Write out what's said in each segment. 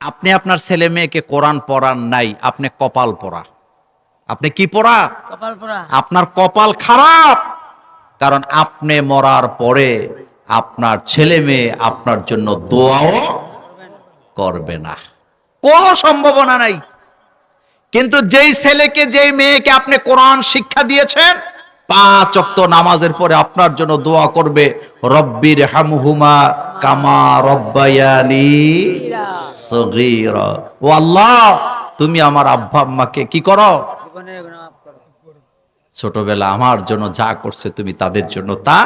আপনি আপনার ছেলে মেয়েকে কোরআন পড়ান নাই আপনি কপাল পড়া। আপনি কি পড়া? কপাল পোড়া। আপনার কপাল খারাপ কারণ আপনি মরার পরে আপনার ছেলে মেয়ে আপনার জন্য দোয়াও করবে না। কোনো সম্ভাবনা নাই। কিন্তু যেই ছেলেকে যেই মেয়েকে আপনি কোরআন শিক্ষা দিয়েছেন পাঁচ অক্ত নামাজের পরে আপনার জন্য দোয়া করবে রব্বির হামহুমা কামা রব্বায়ানি সগীরা। ও আল্লাহ, তুমি আমার আব্বা আম্মাকে কি করো? ছোটবেলা আমার জন্য যা করছে তুমি তাদের জন্য তা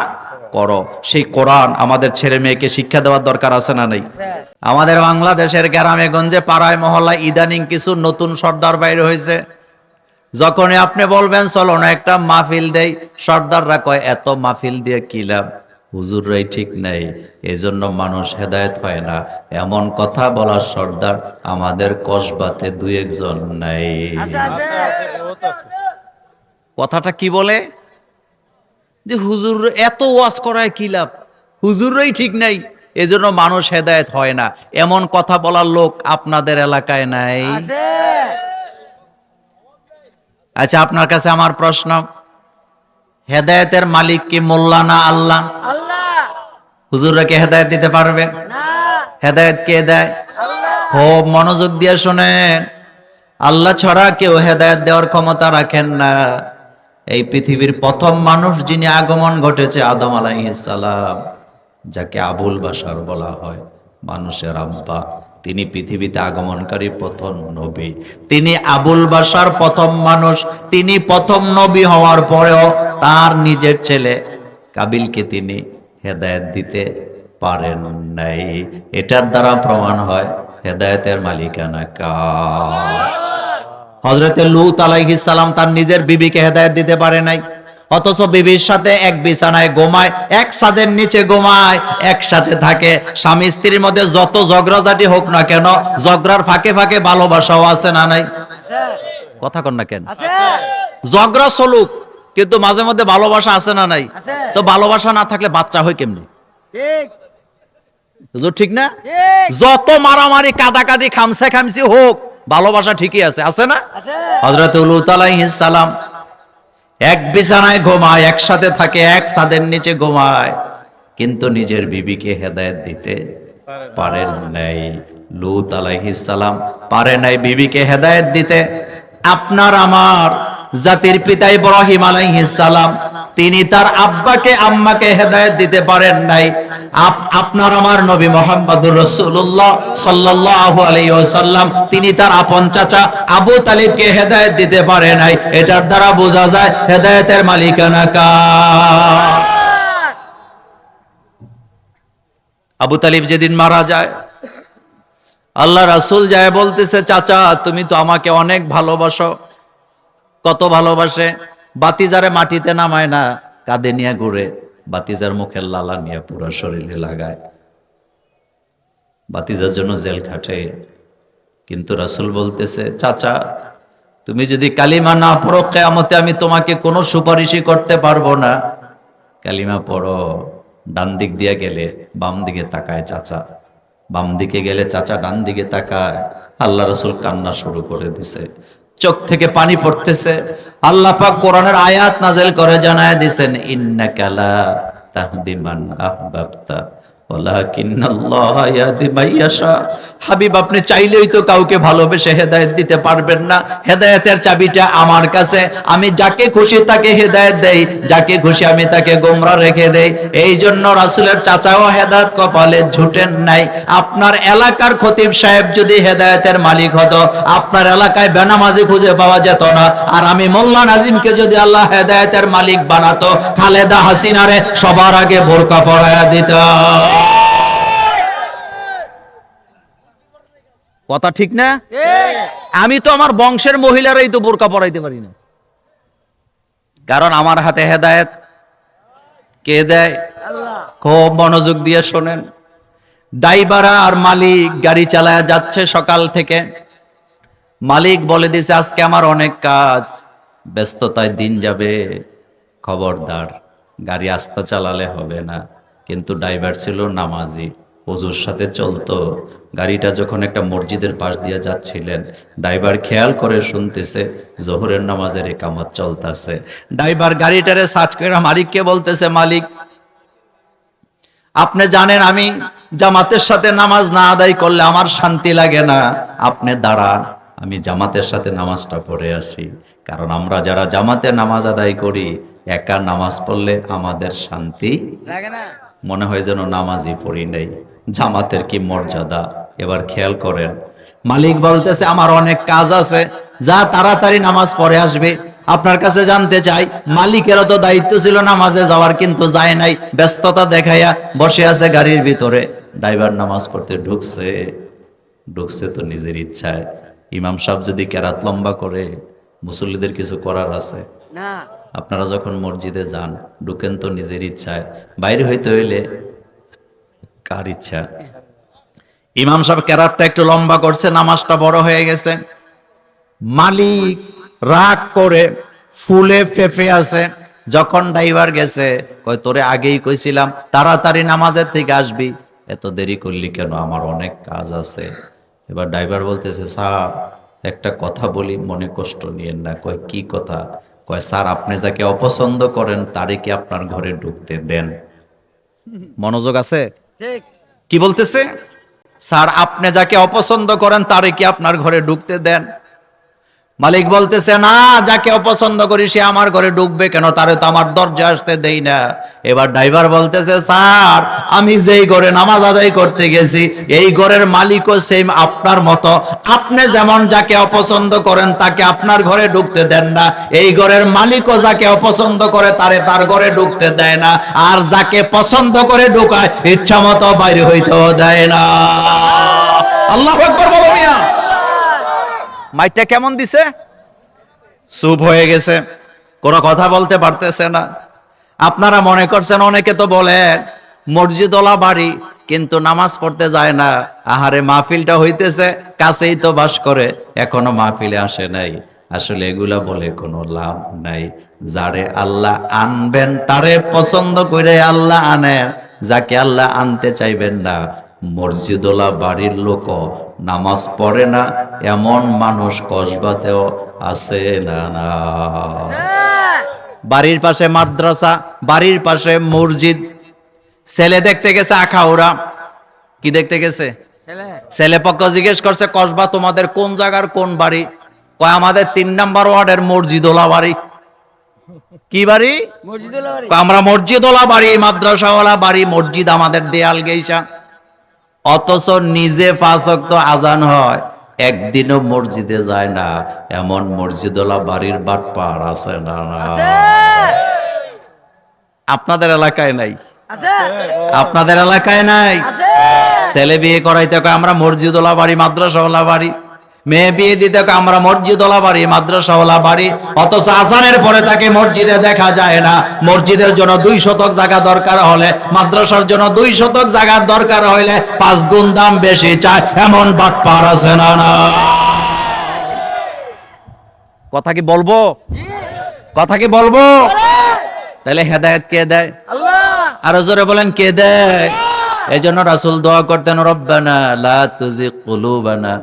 করো। সেই কোরআন আমাদের ছেলে মেয়েকে শিক্ষা দেওয়ার দরকার আছে না নাই? আমাদের বাংলাদেশের গ্রামে গঞ্জে পাড়ায় মহল্লা ইদানিং কিছু নতুন সর্দার বাইরে হয়েছে। যখনই আপনি বলবেন চলো না একটা মাহফিল দেই। সর্দাররা কয় এত মাহফিল দিয়ে কি লাভ? হুজুররাই ঠিক নাই। এজন্য মানুষ হেদায়েত হয় না। এমন কথা বলার সর্দার আমাদের কসবাতে দুই একজন নাই। কথাটা কি বলে? যে হুজুর এত ওয়াজ করায় কি লাভ? হুজুরই ঠিক নাই। এজন্য মানুষ হেদায়েত হয় না। এমন কথা বলার লোক আপনাদের এলাকায় নাই। আছে। আচ্ছা আপনার কাছে আমার প্রশ্ন। হেদায়েতের মালিক কি মোল্লা না আল্লাহ? হুজুররা কি হেদায়েত দিতে পারবে? হেদায়েত কে দেয়? খুব মনোযোগ দিয়ে শোনেন। আল্লাহ ছাড়া কেউ হেদায়েত দেওয়ার ক্ষমতা রাখেন না। এই পৃথিবীর প্রথম মানুষ যিনি আগমন ঘটেছে আদম আলাইহিসসালাম যাকে আবুল বাশার বলা হয় মানুষের আব্বা। তিনি পৃথিবীতে আগমনকারী প্রথম নবী। তিনি আবুল বাশার প্রথম মানুষ। তিনি প্রথম নবী হওয়ার পরেও তার নিজের ছেলে কাবিলকে তিনি হেদায়ত দিতে পারেন নাই। এটার দ্বারা প্রমাণ হয় হেদায়েতের মালিকানা কার? হজরতে লুত আলাইহিস সালাম তার নিজের বিবিকে হেদায়ত দিতে পারে নাই। অথচ বিবির সাথে এক বিছানায় ঘুমায় এক ছাদের নিচে ঘুমায় একসাথে থাকে। স্বামী স্ত্রীর মধ্যে যত ঝগড়াঝাটি হোক না কেন ঝগড়ার ফাঁকে ফাঁকে ভালোবাসাও আছে না নাই? কথা কন না কেন? ঝগড়া চলুক কিন্তু মাঝে মধ্যে ভালোবাসা আছে না নাই? তো ভালোবাসা না থাকলে বাচ্চা হয় কেমনি? ঠিক। ঠিক না? যত মারামারি কাদাকাটি খামসে খামসি হোক ভালোবাসা ঠিকই আছে আছে না? হজরত সালাম এক বিছানায় ঘুমায়, একসাথে থাকে, এক ছাদের নিচে ঘুমায়। কিন্তু নিজের বিবিকে হেদায়ত দিতে পারেন নাই। লুত সালাম পারে নাই বিবিকে হেদায়ত দিতে। আপনার আমার জাতির পিতা ইব্রাহিম সালাম তিনি তার আব্বাকে, আম্মাকে হেদায়েত দিতে পারেন নাই। আপনার আমার নবী মোহাম্মদুর রসুল্লাহ সাল্লাল্লাহু আলাইহি ওয়াসাল্লাম, তিনি তার আপন চাচা আবু তালিবকে হেদায়েত দিতে পারে নাই। এটার দ্বারা বোঝা যায় হেদায়েতের মালিকানা আবু তালিব যেদিন মারা যায়, আল্লাহ রাসূল যায় বলতেছে, চাচা, তুমি তো আমাকে অনেক ভালোবাসো, কত ভালোবাসে। বাতিজারে মাটিতে নামায় না, কাঁধে নিয়ে ঘুরে বাতিজার মুখের লালা নিয়ে পুরো শরীরে লাগায়। বাতিজার জন্য জেল খাটে। কিন্তু রাসুল বলতেছে, চাচা, তুমি যদি কালিমা না পড়ো, কেয়ামতে আমি তোমাকে কোনো সুপারিশই করতে পারব না। কালিমা পড়ো, ডান দিক দিয়ে গেলে বাম দিকে তাকায় চাচা। বাম দিকে গেলে চাচা ডান দিকে তাকায়। আল্লাহ রসুল কান্না শুরু করে দিছে। চোখ থেকে পানি পড়তেছে। আল্লাহ পাক কোরআনের আয়াত নাজেল করে, জানায় দিছেন ইন্নাকালা তাহদিমান তাহদি মান আহবাবতা। হাবিব, আপনি চাইলেই তো কাউকে ভালোবেসে হেদায়েত দিতে পারবেন না। হেদায়েতের চাবিটা আমার কাছে। আমি যাকে খুশি তাকে হেদায়েত দেই, যাকে খুশি আমি তাকে গোমরা রেখে দেই। এই জন্য রাসূলের চাচাও হেদায়েত কপালে ঝুটেন নাই। আপনার এলাকার খতিব সাহেব যদি হেদায়েতের মালিক হতো, আপনার এলাকায় বেনামাজি খুঁজে পাওয়া যেত না। আর আমি মোল্লা নাজিমকে যদি আল্লাহ হেদায়েতের মালিক বানাতো, খালেদা হাসিনারে সবার আগে বোরকা পরায়া দিত। কথা ঠিক না? আমি তো আমার বংশের মহিলারাই তো বোরকা পরাইতে পারি না। কারণ আমার হাতে হেদায়েত। কে দেয়? খুব মনোযোগ দিয়ে শোনেন। ড্রাইভার আর মালিক গাড়ি চালায়া যাচ্ছে সকাল থেকে। মালিক বলে দিছে আজকে আমার অনেক কাজ। ব্যস্ততায় দিন যাবে। খবরদার গাড়ি আস্তে চালালে হবে না। কিন্তু ড্রাইভার ছিল নামাজি। অজুর সাথে চলতো। গাড়িটা যখন একটা মসজিদের পাশ দিয়ে যাচ্ছিলেন ড্রাইভার খেয়াল করে শুনতেছে জোহরের নামাজের একামত চলতেছে। ড্রাইভার গাড়িটারে সার্চ করে মালিককে বলতেছে মালিক আপনি জানেন আমি জামাতের সাথে নামাজ না আদায় করলে আমার শান্তি লাগে না। আপনি দাঁড়ান আমি জামাতের সাথে নামাজটা পড়ে আসি। কারণ আমরা যারা জামাতে নামাজ আদায় করি একা নামাজ পড়লে আমাদের শান্তি লাগে না। মনে হয় যেন নামাজই পড়ি নাই। জামাতের কি মর্যাদা? এবার খেয়াল করেন। মালিক বলতেছে আমার অনেক কাজ আছে যা তাড়াতাড়ি নামাজ পড়ে আসবে। আপনার কাছে জানতে চাই মালিকেরও তো দায়িত্ব ছিল নামাজে যাওয়ার কিন্তু যায় নাই ব্যস্ততা দেখাইয়া বসে আছে গাড়ির ভিতরে। ড্রাইভার নামাজ পড়তে ঢুকছে। ঢুকছে তো নিজের ইচ্ছায়। ইমাম সাহেব যদি কেরাত লম্বা করে মুসল্লিদের কিছু করার আছে। আপনারা যখন মসজিদে যান ঢুকেন তো নিজের ইচ্ছায়। বাইরে হইতে হইলে কার ইচ্ছা? ইমাম সাহেব কেরাতটা একটু লম্বা করছে, নামাজটা বড় হয়ে গেছে। মালিক রাগ করে ফুলে ফেফে আছে, যখন ড্রাইভার গেছে, কয়, তোরে আগেই কইছিলাম, তাড়াতাড়ি নামাজের থেকে আসবি। এত দেরি করলি কেন? আমার অনেক কাজ আছে। এবার ড্রাইভার বলতেছে, স্যার, একটা কথা বলি, মনে কষ্ট নিয়েন না। কয়, কি কথা? কয়, স্যার, আপনি যাকে অপছন্দ করেন, তারে কি আপনার ঘরে ঢুকতে দেন? মনোযোগ আছে? কি বলতেছে? স্যার আপনি যাকে অপছন্দ করেন তারে কি আপনার ঘরে ঢুকতে দেন? মালিক বলতেছে, না, যাকে অপছন্দ করি সে আমার ঘরে ঢুকবে কেন? তারে তো আমার দরজা আসতে দেই না। এবার ড্রাইভার বলতেছে, স্যার, আমি যেই ঘরে নামাজ আদায় করতে গেছি, এই ঘরের মালিকও সেম আপনার মতো। আপনি যেমন যাকে অপছন্দ করেন, তাকে আপনার ঘরে ঢুকতে দেন না। এই ঘরের মালিকও যাকে অপছন্দ করে, তারে তার ঘরে ঢুকতে দেয় না। আর যাকে পছন্দ করে ঢুকায় ইচ্ছা মতো বাইরে হইতেও দেয় না। আল্লাহ বলো। মাইটটা কেমন দিছে? চুপ হয়ে গেছে। কোনো কথা বলতে পারতেছে না। আপনারা মনে করছেন, অনেকে তো বলেন মসজিদওয়ালা বাড়ি, কিন্তু নামাজ পড়তে যায় না। আহারে, মাহফিলটা হইতেছে, কাছেই তো বাস করে। এখনও মাহফিলে আসে নাই। আসলে এগুলা বলে কোনো লাভ নাই। যারে আল্লাহ আনবেন, তারে পছন্দ করে আল্লাহ আনেন। যাকে আল্লাহ আনতে চাইবেন না মসজিদোলা বাড়ির লোক নামাজ পড়ে না এমন মানুষ কসবাতেও আছে না না। বাড়ির পাশে মাদ্রাসা বাড়ির পাশে মসজিদ। ছেলে দেখতে গেছে আখাউড়া কি দেখতে গেছে? ছেলে। পক্ষ জিজ্ঞেস করছে কসবা তোমাদের কোন জায়গার কোন বাড়ি? কয় আমাদের তিন নাম্বার ওয়ার্ডের মসজিদোলা বাড়ি। কি বাড়ি? আমরা মসজিদওয়ালা বাড়ি মাদ্রাসাওয়ালা বাড়ি মসজিদ আমাদের দেয়াল গেইসা। অথচ নিজে পাঁচক্ত আজান হয় একদিনও মসজিদে যায় না। এমন মসজিদওয়ালা বাড়ির বাটপার আছে না আপনাদের এলাকায় নাই? আপনাদের এলাকায় নাই? ছেলে বিয়ে করাইতে আমরা মসজিদওয়ালা বাড়ি মাদ্রাসাওয়ালা বাড়ি। মেয়ে বিয়ে দিতে আমরা মসজিদওয়ালা বাড়ি মাদ্রাসাওয়ালা বাড়ি অথচ আসানের পরে তাকে মসজিদে দেখা যায় না। মসজিদের জন্য দুই শতক জায়গা দরকার হলে মাদ্রাসার জন্য দুই শতক জায়গার দরকার হইলে পাঁচ গুণ দাম বেশি চায়। এমন বাটপার আছে না না? কথা কি বলব? কথা কি বলব? তাহলে হেদায়েত কে দেয়? আল্লাহ! আরও জোরে বলেন কে দেয়? এই জন্য রাসুল দোয়া করতেন রব্বানা লা তুজি কুলুবানা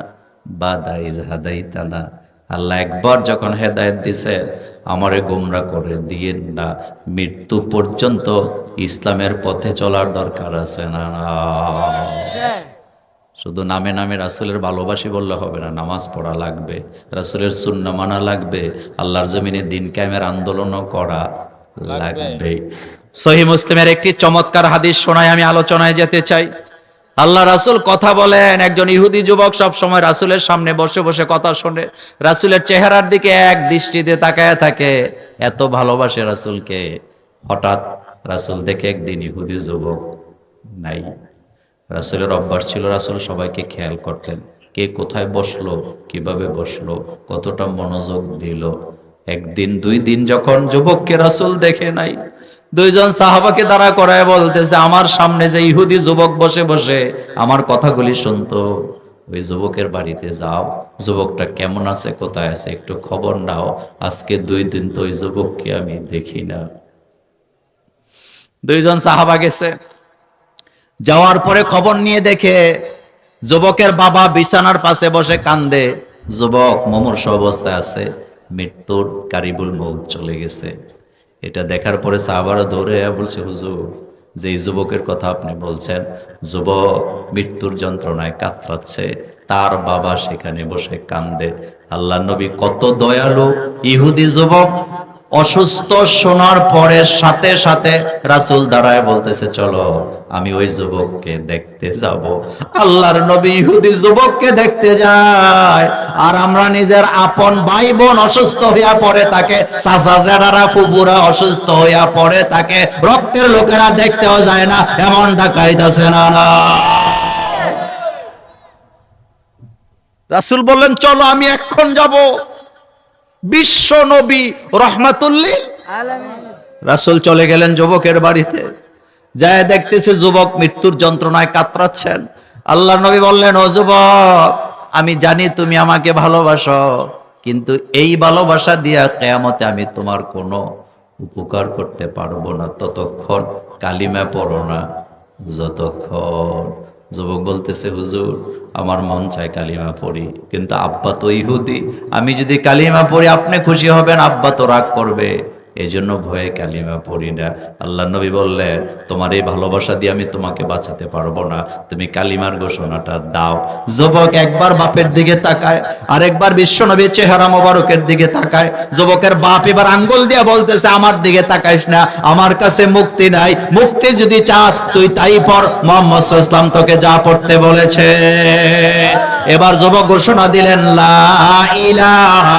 বাদা ইজ হাদাইতানা আল্লাহ একবার যখন হেদায়েত দিছে আমারে গোমরা করে দিয়েন না। মৃত্যু পর্যন্ত ইসলামের পথে চলার দরকার আছে না শুধু নামে নামে রাসুলের ভালোবাসি বললে হবে না নামাজ পড়া লাগবে রাসুলের সুন্না মানা লাগবে আল্লাহর জমিনে দিন ক্যামের আন্দোলনও করা লাগবে। সহি মুসলিমের একটি চমৎকার হাদিস শোনায় আমি আলোচনায় যেতে চাই। আল্লাহ রাসুল কথা বলেন, একজন ইহুদি যুবক সব সময় রাসুলের সামনে বসে বসে কথা শোনে, রাসুলের চেহারার দিকে এক দৃষ্টিতে তাকায় থাকে, এত ভালোবাসে রাসুলকে। হঠাৎ রাসুল দেখে একদিন ইহুদি যুবক নাই। রাসুলের অভ্যাস ছিল, রাসুল সবাইকে খেয়াল করতেন, কে কোথায় বসল, কীভাবে বসল, কতটা মনোযোগ দিল। একদিন, দুই দিন যখন যুবককে রাসুল দেখে নাই দুইজন সাহাবাকে দাঁড়া করায় বলতেছে, আমার সামনে যে ইহুদি যুবক বসে বসে আমার কথাগুলি শুনতো। ওই যুবকের বাড়িতে যাও, যুবকটা কেমন আছে, কোথায় আছে, একটু খবর নাও। আজকে দুই দিন তো ওই যুবককে আমি দেখি না। দুইজন সাহাবা গেছে। যাওয়ার পরে খবর নিয়ে দেখে যুবকের বাবা বিছানার পাশে বসে কান্দে। যুবক মুমূর্ষ অবস্থায় আছে, মৃত্যুর কারিবুল মৌত চলে গেছে। এটা দেখার পরে সাহাবারা দৌড়ে বলছে, হুজুর যে যুবকের কথা আপনি বলছেন, যুবক মৃত্যুর যন্ত্রণায় কাতরাচ্ছে, তার বাবা সেখানে বসে কান্দে। আল্লাহ নবী কত দয়ালু, ইহুদি যুবক। অসুস্থ শোনার পরে সাথে সাথে রাসূল দাঁড়ায় বলতেছে, চলো, আমি ওই যুবককে দেখতে যাব। আল্লাহর নবী ইহুদি যুবককে দেখতে যায়। আর আমরা নিজের আপন ভাই বোন অসুস্থ হইয়া পড়ে তাকে চাচা জেরারা ফুপুরা অসুস্থ হইয়া পড়ে তাকে রক্তের লোকেরা দেখতেও যায় না এমন ডাকাইতেছে না। রাসূল বললেন, চলো, আমি এখন যাব। বিশ্ব নবী রহমাতুল্লিল রাসূল চলে গেলেন যুবকের বাড়িতে। যায় দেখতেছে যুবক মৃত্যুর যন্ত্রণায় কাতরাচ্ছেন। আল্লাহ নবী বললেন, ও যুবক, আমি জানি তুমি আমাকে ভালোবাসো, কিন্তু এই ভালোবাসা দিয়া কেয়ামতে আমি তোমার কোনো উপকার করতে পারব না। ততক্ষণ কালিমা পড়ো না, যতক্ষণ যুবক বলতেছে, হুজুর, আমার মন চায় কালিমা পড়ি। কিন্তু আব্বা তো ইহুদি। আমি যদি কালিমা পড়ি, আপনি খুশি হবেন, আব্বা তো রাগ করবে। এই জন্য ভয়ে কালিমা পড়ি না। আল্লাহ নবী বললেন, তোমার এই ভালোবাসা দিয়ে আমি তোমাকে বাঁচাতে পারব না। তুমি কালিমার ঘোষণাটা দাও। যুবক একবার বাপের দিকে তাকায় আর একবার বিশ্ব নবীর চেহারা মোবারকের দিকে তাকায়। যুবকের বাপ এবার আঙ্গুল দিয়ে বলতেছে, আমার দিকে তাকাইস না, আমার কাছে মুক্তি নাই। মুক্তি যদি চাস, তুই তাই পর মোহাম্মদ ইসলাম তোকে যা পড়তে বলেছে। এবার যুবক ঘোষণা দিলেন, লা ইলাহা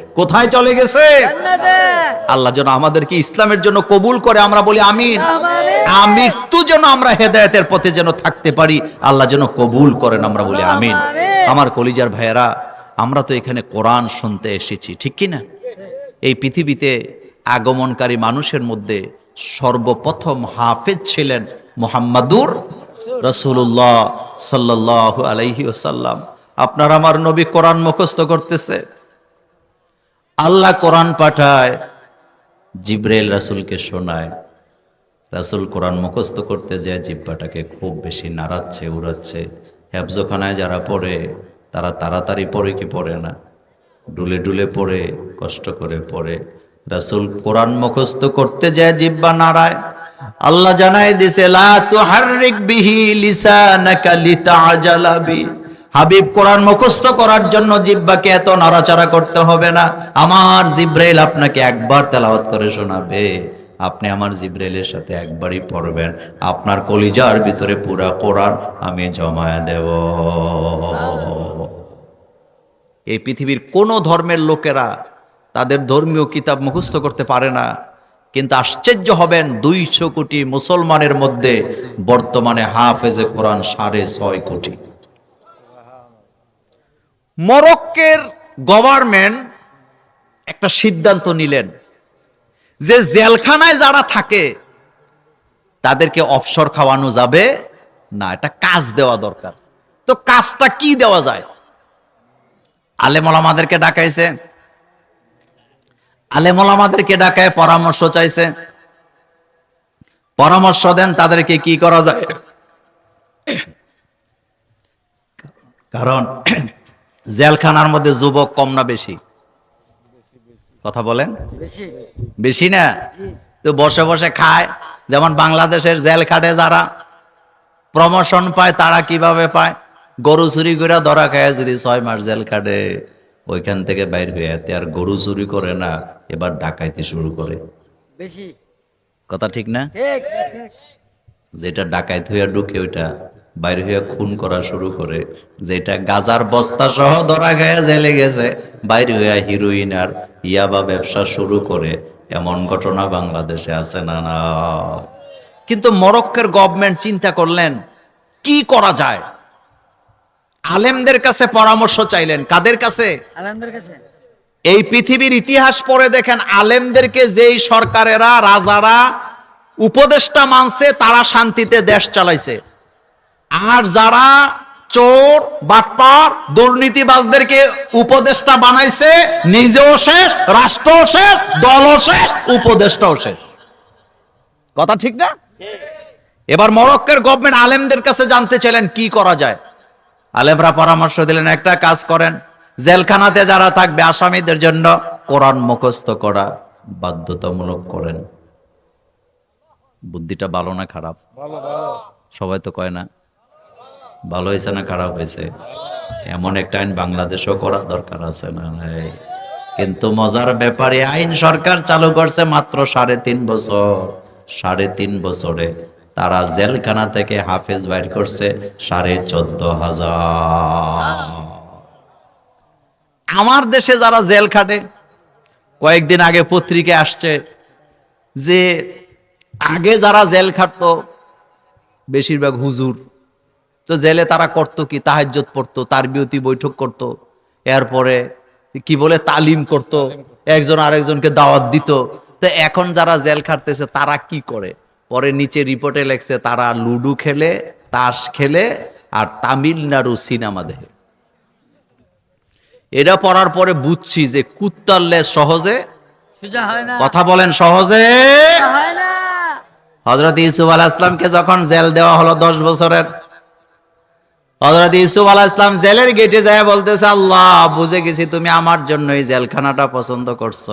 কোথায় চলে গেছে? আল্লাহ যেন আমাদেরকে ইসলামের জন্য কবুল করে আমরা বলি আমিন। আমৃত্যু যেন আমরা হেদায়েতের পথে যেন থাকতে পারি আল্লাহ যেন কবুল করেন আমরা বলি আমিন। আমার কলিজার ভাইয়েরা আমরা তো এখানে কোরআন শুনতে এসেছি ঠিক কি না? এই পৃথিবীতে আগমনকারী মানুষের মধ্যে সর্বপ্রথম হাফেজ ছিলেন মোহাম্মদুর রসুল্লাহ সাল্লাহ আলাইহি ওসাল্লাম আপনার আমার নবী কোরআন মুখস্থ করতেছে। আল্লাহ কোরআন পাঠায়, জিব্রাইল রাসূলকে শোনায়। রাসূল কোরআন মুখস্থ করতে যায়, জিব্বাটাকে খুব বেশি নাড়াচ্ছে, উড়াচ্ছে। হেফজোখানায় যারা পড়ে, তারা তাড়াতাড়ি পড়ে কি পড়ে না? ডুলে ডুলে পড়ে, কষ্ট করে পড়ে। রাসূল কোরআন মুখস্থ করতে যায়, জিব্বা নাড়ায়। আল্লাহ জানায় দিছে, লা তুহাররিক বিহি লিসানাকা লিতাজালা বি। হাবিব কোরআন মুখস্থ করার জন্য জিব্বাকে এত নাড়াচাড়া করতে হবে না। আমার জিব্রাইল আপনাকে একবার তেলাওয়াত করে শোনাবে। আপনি আমার জিব্রাইলের সাথে একবারই পড়বেন। আপনার কলিজার ভিতরে পুরা কোরআন আমি জমায়া দেব। এই পৃথিবীর কোন ধর্মের লোকেরা তাদের ধর্মীয় কিতাব মুখস্থ করতে পারে না। কিন্তু আশ্চর্য হবেন দুইশো কোটি মুসলমানের মধ্যে বর্তমানে হাফেজে কোরআন সাড়ে ছয় কোটি। মরক্কের গভর্নমেন্ট একটা সিদ্ধান্ত নিলেন যে জেলখানায় যারা থাকে, তাদেরকে অবসর খাওয়ানো যাবে না, এটা কাজ দেওয়া দরকার। তো কাজটা কি দেওয়া যায়? আলেমলামাদেরকে ডাকাইছে আলেমলামাদেরকে ডাকায় পরামর্শ চাইছে। পরামর্শ দেন তাদেরকে কি করা যায়? কারণ জেলখানার মধ্যে যুবক কম না বেশি? কথা বলেন। বেশি? বেশি না? তো বসে বসে খায়। যেমন বাংলাদেশের জেল খাটে যারা প্রমোশন পায় তারা কীভাবে পায়? গরু চুরি করে ধরা খায় যদি ছয় মাস জেল খাটে ওইখান থেকে বাইর হয়ে যেতে আর গরু চুরি করে না এবার ডাকাইতে শুরু করে। বেশি? কথা ঠিক না? যেটা ডাকাইত হইয়া ঢুকে ওইটা বাইর হইয়া খুন করা শুরু করে যেটা গাজার বস্তা সহ ধরা গায়ে জেলে গেছে বাইর হইয়া হিরোইন আর ইয়াবা ব্যবসা শুরু করে এমন ঘটনা বাংলাদেশে আছে না না? কিন্তু মরক্কের গভর্নমেন্ট চিন্তা করলেন কি করা যায়? আলেমদের কাছে পরামর্শ চাইলেন কাদের কাছে। এই পৃথিবীর ইতিহাস পড়ে দেখেন আলেমদেরকে যেই সরকারেরা রাজারা উপদেষ্টা মানছে তারা শান্তিতে দেশ চালাইছে। আর যারা চোর বাটপার দুর্নীতিবাজদেরকে উপদেষ্টা বানাইছে নিজেও শেষ রাষ্ট্রও শেষ দলও শেষ উপদেষ্টাও শেষ। কথা ঠিক না? এবার মরক্কের গভর্নমেন্ট আলেমদের কাছে জানতে চাইলেন কি করা যায়? আলেমরা পরামর্শ দিলেন একটা কাজ করেন জেলখানাতে যারা থাকবে আসামিদের জন্য কোরআন মুখস্থ করা বাধ্যতামূলক করেন। বুদ্ধিটা ভালো না খারাপ? সবাই তো কয় না? ভালো হয়েছে না খারাপ হয়েছে? এমন একটা আইন বাংলাদেশও করা দরকার আছে না কিন্তু মজার ব্যাপারে আইন সরকার চালু করছে মাত্র সাড়ে তিন বছর। সাড়ে তিন বছরে। তারা জেলখানা থেকে হাফেজ বাইর করছে সাড়ে চোদ্দ হাজার। আমার দেশে যারা জেল খাটে, কয়েকদিন আগে পত্রিকা আসছে যে আগে যারা জেল খাটতো, বেশিরভাগ হুজুর তো জেলে তারা করতো কি? তাহাজ্জত পড়তো তার বিরতি বৈঠক করতো এরপরে কি বলে? তালিম করতো একজন আরেকজনকে দাওয়াত দিত। তো এখন যারা জেল খাটতেছে তারা কি করে? পরে নিচে রিপোর্টে লেখছে তারা লুডু খেলে তাস খেলে আর তামিলনাড়ু সিনেমা দেখে। এটা পড়ার পরে বুঝছি যে কুত্তার লেজ সহজে কথা বলেন সহজে। হজরত ইউসুফ আলাহ ইসলামকে যখন জেল দেওয়া হলো দশ বছরের হজরত ইউসুফ আলাহ ইসলাম জেলের গেটে যায় বলতেছে, আল্লাহ, বুঝে গেছি তুমি আমার জন্য এই জেলখানাটা পছন্দ করছ।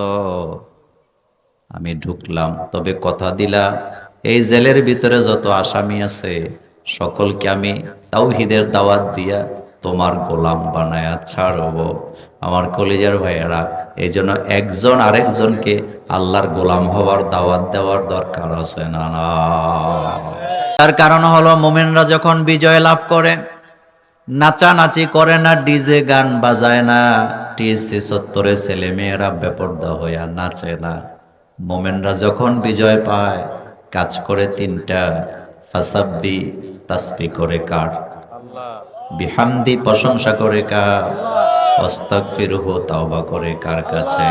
আমি ঢুকলাম, তবে কথা দিলা, এই জেলের ভিতরে যত আসামি আছে, সকলকে আমি তাওহিদের দাওয়াত দিয়া তোমার গোলাম বানায়া ছাড়ব। আমার কলিজার ভাইয়েরা, এই জন্য একজন আরেকজনকে আল্লাহর গোলাম হওয়ার দাওয়াত দেওয়ার দরকার আছে না না? তার কারণ হলো, মোমেনরা যখন বিজয় লাভ করে নাচানাচি করে না, ডিজে গান বাজায় না। টিএসসি সত্তরে ছেলে মেয়েরা বেপর্দা হইয়া নাচে না। মোমেনরা যখন বিজয় পায়, কাজ করে তিনটা, ফাসাব্বি তাসপি করে কার। বিহামদি প্রশংসা করে কার। অস্তাগফিরুহু তাওবা করে কার কাছে?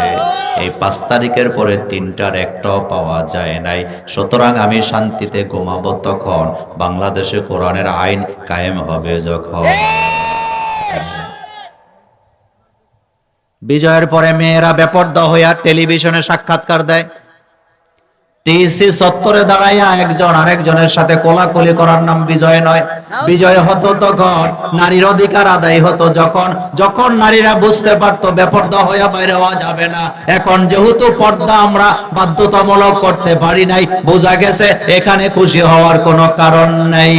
এই পাঁচ তারিখের পরে তিনটার একটাও পাওয়া যায় নাই। সুতরাং আমি শান্তিতে ঘুমাবো তখন। বাংলাদেশে কোরআনের আইন কায়েম হবে যখন। বিজয়ের পরে মেয়েরা বেপর্দা হইয়া টেলিভিশনে সাক্ষাৎকার দেয়। টিসি সত্তরে দাঁড়াইয়া একজন আরেকজনের সাথে কোলাকুলি করার নাম বিজয় নয়। বিজয় হতো তখন, নারীর অধিকার আদায় হতো যখন। যখন নারীরা বুঝতে পারতো বেপর্দা হইয়া বাইরে হওয়া যাবে না। এখন যেহেতু পর্দা আমরা বাধ্যতামূলক করতে পারি নাই, বোঝা গেছে এখানে খুশি হওয়ার কোনো কারণ নেই।